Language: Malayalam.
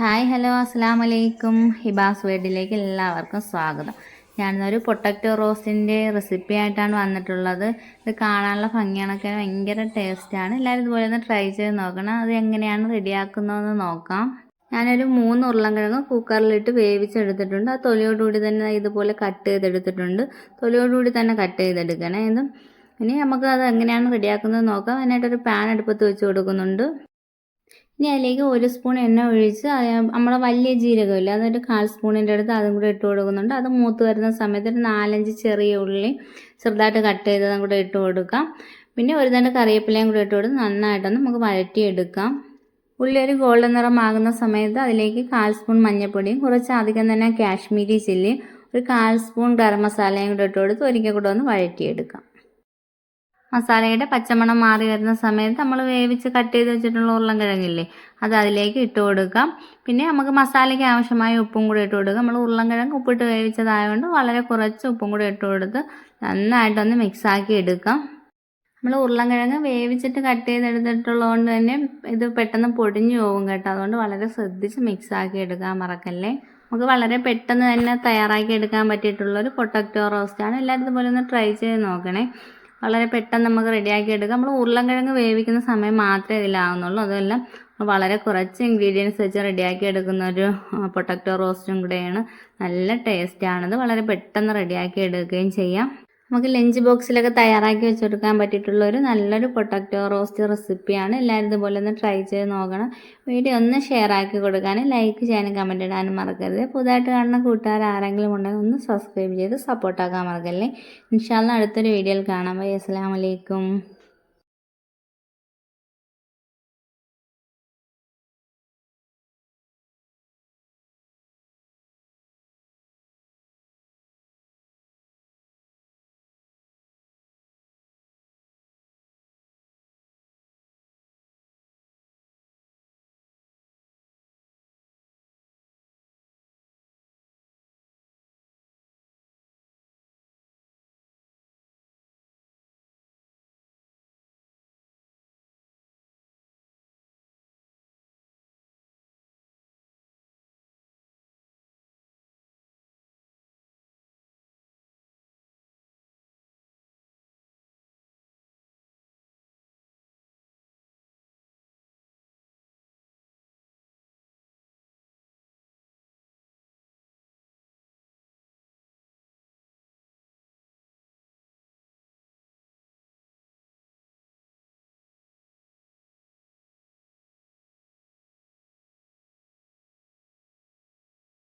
ഹായ് ഹലോ അസ്സാം വലൈക്കും ഹിബാസ് വേഡിലേക്ക് എല്ലാവർക്കും സ്വാഗതം. ഞാനൊരു പൊട്ടറ്റോ റോസ്റ്റിന്റെ റെസിപ്പി ആയിട്ടാണ് വന്നിട്ടുള്ളത്. ഇത് കാണാനുള്ള ഭംഗിയാണൊക്കെ ഭയങ്കര ടേസ്റ്റാണ് എല്ലാവരും ഇതുപോലെ ഒന്ന് ട്രൈ ചെയ്ത് നോക്കണം. അത് എങ്ങനെയാണ് റെഡിയാക്കുന്നതെന്ന് നോക്കാം. ഞാനൊരു മൂന്ന് ഉരുളൻകിഴങ്ങ് കുക്കറിലിട്ട് വേവിച്ചെടുത്തിട്ടുണ്ട്. ആ തൊലിയോടുകൂടി തന്നെ ഇതുപോലെ കട്ട് ചെയ്തെടുത്തിട്ടുണ്ട്. തൊലിയോടുകൂടി തന്നെ കട്ട് ചെയ്തെടുക്കണേ. ഇതും ഇനി നമുക്ക് അത് എങ്ങനെയാണ് റെഡിയാക്കുന്നത് നോക്കാം. അതിനായിട്ടൊരു പാൻ അടുപ്പത്ത് വെച്ച് കൊടുക്കുന്നുണ്ട്. ഇനി അതിലേക്ക് ഒരു സ്പൂൺ എണ്ണ ഒഴിച്ച് നമ്മളെ വലിയ ജീരകമില്ല അതൊരു കാൽ സ്പൂണിന്റെ അടുത്ത് അതും കൂടെ ഇട്ട് കൊടുക്കുന്നുണ്ട്. അത് മൂത്ത് വരുന്ന സമയത്ത് ഒരു നാലഞ്ച് ചെറിയ ഉള്ളി ചെറുതായിട്ട് കട്ട് ചെയ്തതും കൂടെ ഇട്ട് കൊടുക്കാം. പിന്നെ ഒരു തണ്ട് കറിവേപ്പിലയും കൂടെ ഇട്ട് കൊടുത്ത് നന്നായിട്ടൊന്ന് നമുക്ക് വഴറ്റിയെടുക്കാം. ഉള്ളി ഒരു ഗോൾഡൻ നിറമാകുന്ന സമയത്ത് അതിലേക്ക് കാൽ സ്പൂൺ മഞ്ഞൾപ്പൊടിയും കുറച്ച് അധികം തന്നെ കാശ്മീരി ചില്ലി ഒരു കാൽ സ്പൂൺ ഗരം മസാലയും കൂടെ ഇട്ട് കൊടുത്ത് ഒരിക്കൽ കൂടെ ഒന്ന് വഴറ്റിയെടുക്കാം. മസാലയുടെ പച്ചമണം മാറി വരുന്ന സമയത്ത് നമ്മൾ വേവിച്ച് കട്ട് ചെയ്ത് വെച്ചിട്ടുള്ള ഉരുളൻകിഴങ്ങില്ലേ അത് അതിലേക്ക് ഇട്ട് കൊടുക്കാം. പിന്നെ നമുക്ക് മസാലയ്ക്ക് ആവശ്യമായ ഉപ്പും കൂടി ഇട്ട് കൊടുക്കാം. നമ്മൾ ഉരുളൻകിഴങ്ങ് ഉപ്പിട്ട് വേവിച്ചതായതുകൊണ്ട് വളരെ കുറച്ച് ഉപ്പും കൂടി ഇട്ട് കൊടുത്ത് നന്നായിട്ടൊന്ന് മിക്സാക്കി എടുക്കാം. നമ്മൾ ഉരുളൻകിഴങ്ങ് വേവിച്ചിട്ട് കട്ട് ചെയ്തെടുത്തിട്ടുള്ളതുകൊണ്ട് തന്നെ ഇത് പെട്ടെന്ന് പൊടിഞ്ഞു പോകും കേട്ടോ. അതുകൊണ്ട് വളരെ ശ്രദ്ധിച്ച് മിക്സാക്കി എടുക്കാൻ മറക്കല്ലേ. നമുക്ക് വളരെ പെട്ടെന്ന് തന്നെ തയ്യാറാക്കി എടുക്കാൻ പറ്റിയിട്ടുള്ളൊരു പൊട്ടറ്റോ റോസ്റ്റാണ് എല്ലാവരും ഇതുപോലെ ഒന്ന് ട്രൈ ചെയ്ത് നോക്കണേ. വളരെ പെട്ടെന്ന് നമുക്ക് റെഡിയാക്കി എടുക്കാം. നമ്മൾ ഉരുളക്കിഴങ്ങ് വേവിക്കുന്ന സമയം മാത്രമേ ഇതിലാവുന്നുള്ളൂ അതെല്ലാം വളരെ കുറച്ച് ഇൻഗ്രീഡിയൻസ് വെച്ച് റെഡിയാക്കി എടുക്കുന്ന ഒരു പൊട്ടറ്റോ റോസ്റ്റും കൂടെയാണ്. നല്ല ടേസ്റ്റാണത് വളരെ പെട്ടെന്ന് റെഡിയാക്കി എടുക്കുകയും ചെയ്യാം. നമുക്ക് ലഞ്ച് ബോക്സിലൊക്കെ തയ്യാറാക്കി വെച്ചെടുക്കാൻ പറ്റിയിട്ടുള്ള ഒരു നല്ലൊരു പൊട്ടറ്റോ റോസ്റ്റ് റെസിപ്പിയാണ്. എല്ലാവരും ഇതുപോലെ ഒന്ന് ട്രൈ ചെയ്ത് നോക്കണം. വീഡിയോ ഒന്ന് ഷെയർ ആക്കി കൊടുക്കാനും ലൈക്ക് ചെയ്യാനും കമന്റ് ഇടാനും മറക്കരുത്. പുതുതായിട്ട് കാണുന്ന കൂട്ടുകാർ ആരെങ്കിലും ഉണ്ടെങ്കിൽ ഒന്ന് സബ്സ്ക്രൈബ് ചെയ്ത് സപ്പോർട്ടാക്കാൻ മറക്കല്ലേ? ഇൻഷാല്ല അടുത്തൊരു വീഡിയോയിൽ കാണാം. ബൈ അസ്സാം വലൈക്കും